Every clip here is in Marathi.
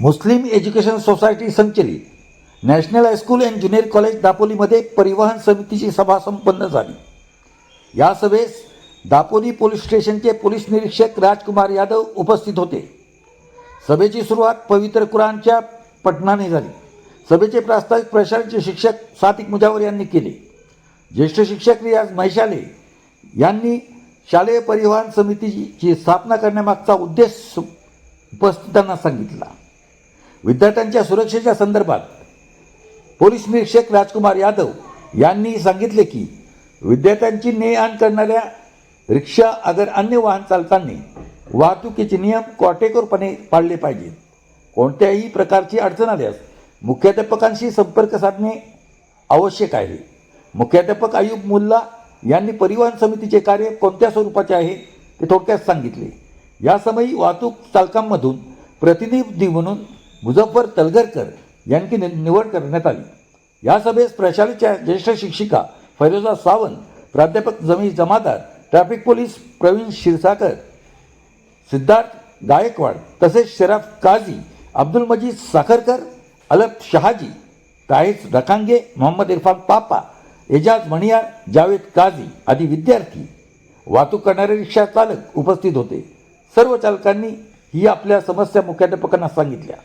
मुस्लिम एज्युकेशन सोसायटी संचलित. National high school and junior college दापोलीमध्ये परिवहन समितीची सभा संपन्न झाली. या सभेस दापोली पोलीस स्टेशनचे पोलीस निरीक्षक राजकुमार यादव उपस्थित होते. सभेची सुरुवात पवित्र कुराणच्या पठणाने झाली. सभेचे प्रास्ताविक प्रशालेचे शिक्षक सातिक मुजावर यांनी केले. ज्येष्ठ शिक्षक रियाज मैशाले यांनी शालेय परिवहन समितीची स्थापना करण्यामागचा उद्देश उपस्थितांना सांगितला. विद्यार्थ्यांच्या सुरक्षेच्या संदर्भात पोलीस निरीक्षक राजकुमार यादव यांनी सांगितले की विद्यार्थ्यांची ने आण करणाऱ्या रिक्षा अगर अन्य वाहन चालकांनी वाहतुकीचे नियम काटेकोरपणे पाळले पाहिजेत. कोणत्याही प्रकारची अडचण आल्यास मुख्याध्यापकांशी संपर्क साधणे आवश्यक आहे. मुख्याध्यापक आयुब मुल्ला यांनी परिवहन समितीचे कार्य कोणत्या स्वरूपाचे आहे ते थोडक्यात सांगितले. यासमयी वाहतूक चालकांमधून प्रतिनिधी म्हणून मुझफ्फर तलगरकर यांची नि- निवड करण्यात आली. या सभेस प्रशालेच्या ज्येष्ठ शिक्षिका फैरोजा सावंत प्राध्यापक जमी जमादार ट्रॅफिक पोलीस प्रवीण क्षीरसागर सिद्धार्थ गायकवाड तसेच शराफ काझी अब्दुल मजीद साखरकर अलफ शहाजी काहीच रकांगे मोहम्मद इरफान पापा एजाज मणियार जावेद काझी आदी विद्यार्थी वाहतूक करणारे रिक्षा चालक उपस्थित होते. सर्व चालकांनी ही आपल्या समस्या मुख्याध्यापकांना सांगितल्या.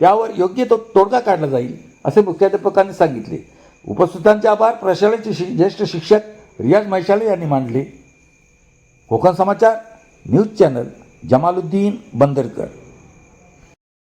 त्यावर योग्य तो तोडगा काढला जाईल असे मुख्याध्यापकांनी सांगितले. उपस्थितांचे आभार. प्रशालेचे शि ज्येष्ठ शिक्षक रियाज मैशाले यांनी मांडले. Konkan Samachar news channel Jamaluddin Bandarkar.